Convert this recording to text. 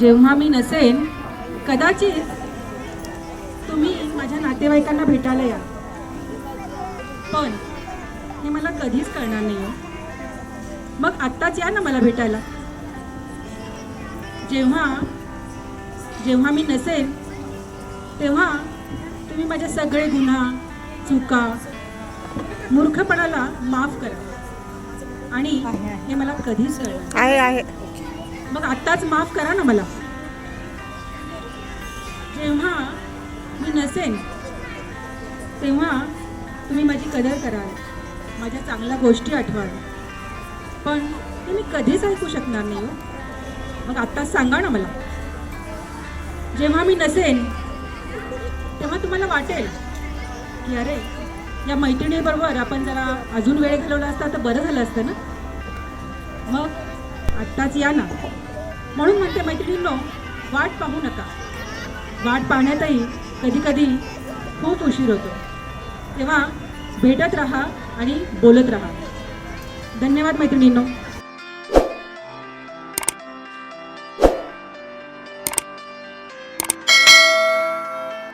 जेव्हा मी नसेन कदाचित तुम्ही माझ्या नातेवाईकांना भेटायला या. पण हे मला कधीच कळणार नाही हो. मग आत्ताच या ना मला भेटायला. जेव्हा जेव्हा मी नसेन तेव्हा तुम्ही माझे सगळे गुन्हा चुका मूर्खपणाला माफ करा. आणि हे मला कधीच कळणार आहे. मग आत्ताच माफ करा ना मला. जेव्हा मी नसेन तेव्हा तुम्ही माझी कदर कराल माझ्या चांगल्या गोष्टी आठवाल. पण ते मी कधीच ऐकू शकणार नाही हो. मग आत्ताच सांगा ना मला. जेव्हा मी नसेन तेव्हा तुम्हाला वाटेल की अरे या मैत्रिणीबरोबर आपण जरा अजून वेळ घालवला असता तर बरं झालं असतं ना? मग आत्ताच या ना. म्हणून म्हणते मैत्रिणींनो वाट पाहू नका. वाट पाहण्यातही कधीकधी खूप उशीर होतो. तेव्हा भेटत राहा आणि बोलत राहा. धन्यवाद मैत्रिणींनो.